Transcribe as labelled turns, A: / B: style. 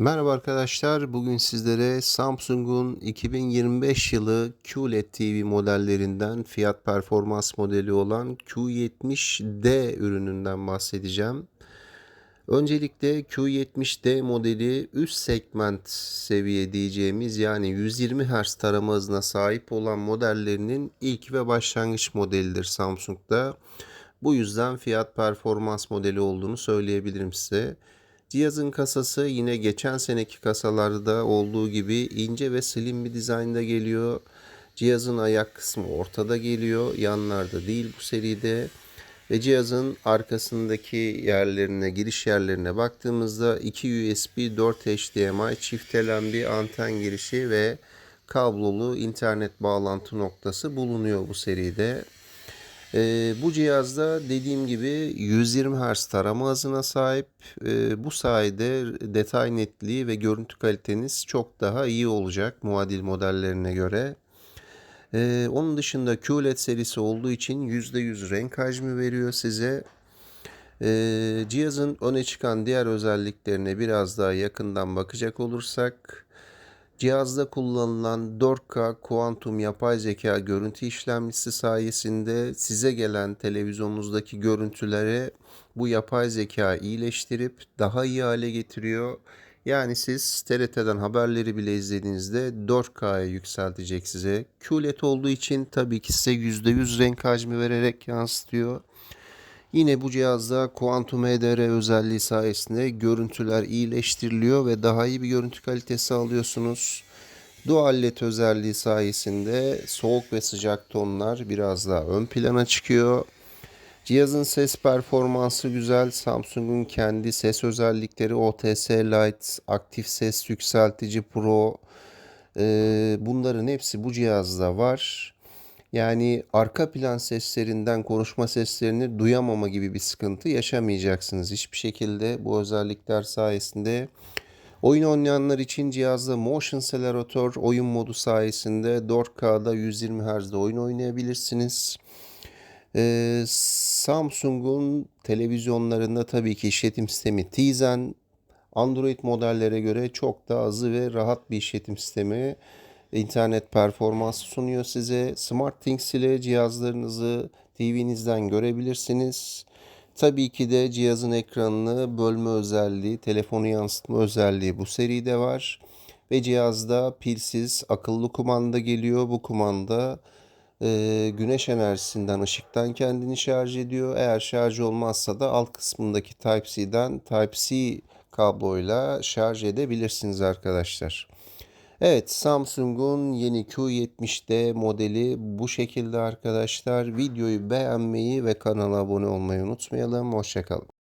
A: Merhaba arkadaşlar. Bugün sizlere Samsung'un 2025 yılı QLED TV modellerinden fiyat performans modeli olan Q70D ürününden bahsedeceğim. Öncelikle Q70D modeli üst segment seviye diyeceğimiz yani 120 Hz tarama hızına sahip olan modellerinin ilk ve başlangıç modelidir Samsung'da. Bu yüzden fiyat performans modeli olduğunu söyleyebilirim size. Cihazın kasası yine geçen seneki kasalarda olduğu gibi ince ve slim bir dizaynda geliyor. Cihazın ayak kısmı ortada geliyor. Yanlarda değil bu seride. Ve cihazın arkasındaki yerlerine, giriş yerlerine baktığımızda 2 USB, 4 HDMI, çiftelen bir anten girişi ve kablolu internet bağlantı noktası bulunuyor bu seride. E, bu cihazda dediğim gibi 120 Hz tarama hızına sahip. E, bu sayede detay netliği ve görüntü kaliteniz çok daha iyi olacak muadil modellerine göre. E, onun dışında QLED serisi olduğu için %100 renk hacmi veriyor size. E, cihazın öne çıkan diğer özelliklerine biraz daha yakından bakacak olursak Cihazda kullanılan 4K kuantum yapay zeka görüntü işlemcisi sayesinde size gelen televizyonunuzdaki görüntülere bu yapay zeka iyileştirip daha iyi hale getiriyor. Yani siz TRT'den haberleri bile izlediğinizde 4K'ya yükseltecek size. QLED olduğu için tabii ki size %100 renk hacmi vererek yansıtıyor. Yine bu cihazda Quantum HDR özelliği sayesinde görüntüler iyileştiriliyor ve daha iyi bir görüntü kalitesi alıyorsunuz. Dual LED özelliği sayesinde soğuk ve sıcak tonlar biraz daha ön plana çıkıyor. Cihazın ses performansı güzel. Samsung'un kendi ses özellikleri OTS Lite, aktif ses yükseltici Pro. Bunların hepsi bu cihazda var. Yani arka plan seslerinden konuşma seslerini duyamama gibi bir sıkıntı yaşamayacaksınız. Hiçbir şekilde bu özellikler sayesinde oyun oynayanlar için cihazda Motion Accelerator oyun modu sayesinde 4K'da 120 Hz'de oyun oynayabilirsiniz. Ee, Samsung'un televizyonlarında tabii ki işletim sistemi Tizen Android modellere göre çok daha hızlı ve rahat bir işletim sistemi internet performansı sunuyor size. SmartThings ile cihazlarınızı TV'nizden görebilirsiniz. Tabii ki de cihazın ekranını bölme özelliği, telefonu yansıtma özelliği bu seride var. Ve cihazda pilsiz akıllı kumanda geliyor. Bu kumanda e, güneş enerjisinden, ışıktan kendini şarj ediyor. Eğer şarj olmazsa da alt kısmındaki Type-C'den Type-C kabloyla şarj edebilirsiniz arkadaşlar. Evet Samsung'un yeni Q70D modeli bu şekilde arkadaşlar. Videoyu beğenmeyi ve kanala abone olmayı unutmayalım. Hoşçakalın.